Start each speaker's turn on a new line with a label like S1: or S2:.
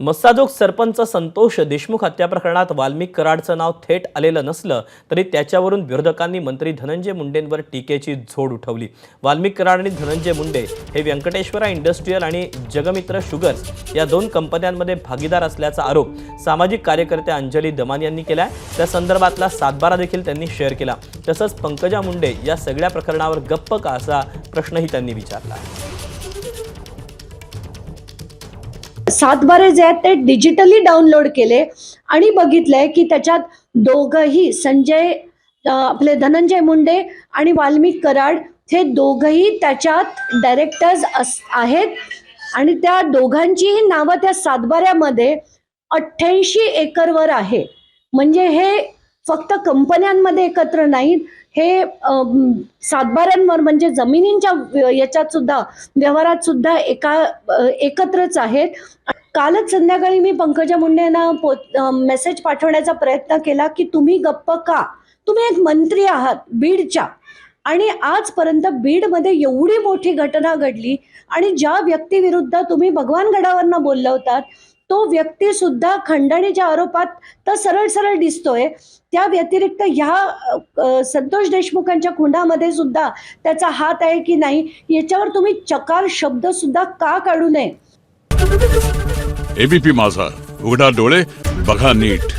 S1: मस्साजोग सरपंच संतोष देशमुख हत्या प्रकरणात वाल्मिक कराडचं नाव थेट आलेलं नसलं तरी त्याच्यावरून विरोधकांनी मंत्री धनंजय मुंडेंवर टीकेची झोड उठवली. वाल्मिक कराड आणि धनंजय मुंडे हे व्यंकटेश्वरा इंडस्ट्रीयल आणि जगमित्र शुगर्स या दोन कंपन्यांमध्ये भागीदार असल्याचा आरोप सामाजिक कार्यकर्त्या अंजली दमान यांनी केला त्या संदर्भातला सातबारा देखील त्यांनी शेअर केला. तसंच पंकजा मुंडे या सगळ्या प्रकरणावर गप्प का असा प्रश्नही त्यांनी विचारला.
S2: सातबारे जे आहेत ते डिजिटली डाउनलोड केले आणि बघितलंय की त्याच्यात दोघंही संजय आपले धनंजय मुंडे आणि वाल्मिक कराड हे दोघंही त्याच्यात डायरेक्टर्स अस आहेत. आणि त्या दोघांचीही नावं त्या सातबाऱ्यामध्ये अठ्ठ्याऐंशी एकरवर आहे. म्हणजे हे फक्त कंपन्यांमध्ये एकत्र नाहीत. हे सातबाऱ्यांवर म्हणजे जमिनींच्या याच्यात सुद्धा व्यवहारात सुद्धा एका एकत्रच आहेत. कालच संध्याकाळी मी पंकजा मुंडेंना पो मेसेज पाठवण्याचा प्रयत्न केला की तुम्ही गप्प का? तुम्ही एक मंत्री आहात बीडच्या. आणि आजपर्यंत बीडमध्ये एवढी मोठी घटना घडली आणि ज्या व्यक्तीविरुद्ध तुम्ही भगवान गडावरनं बोलला होतात तो व्यक्ती सुद्धा खंडणीच्या आरोपात तर सरळ सरळ दिसतोय. त्या व्यतिरिक्त ह्या संतोष देशमुखांच्या खुंडामध्ये सुद्धा त्याचा हात आहे की नाही याच्यावर तुम्ही चकार शब्द सुद्धा का काढू नये?
S3: एबीपी माझा. उघडा डोळे बघा नीट.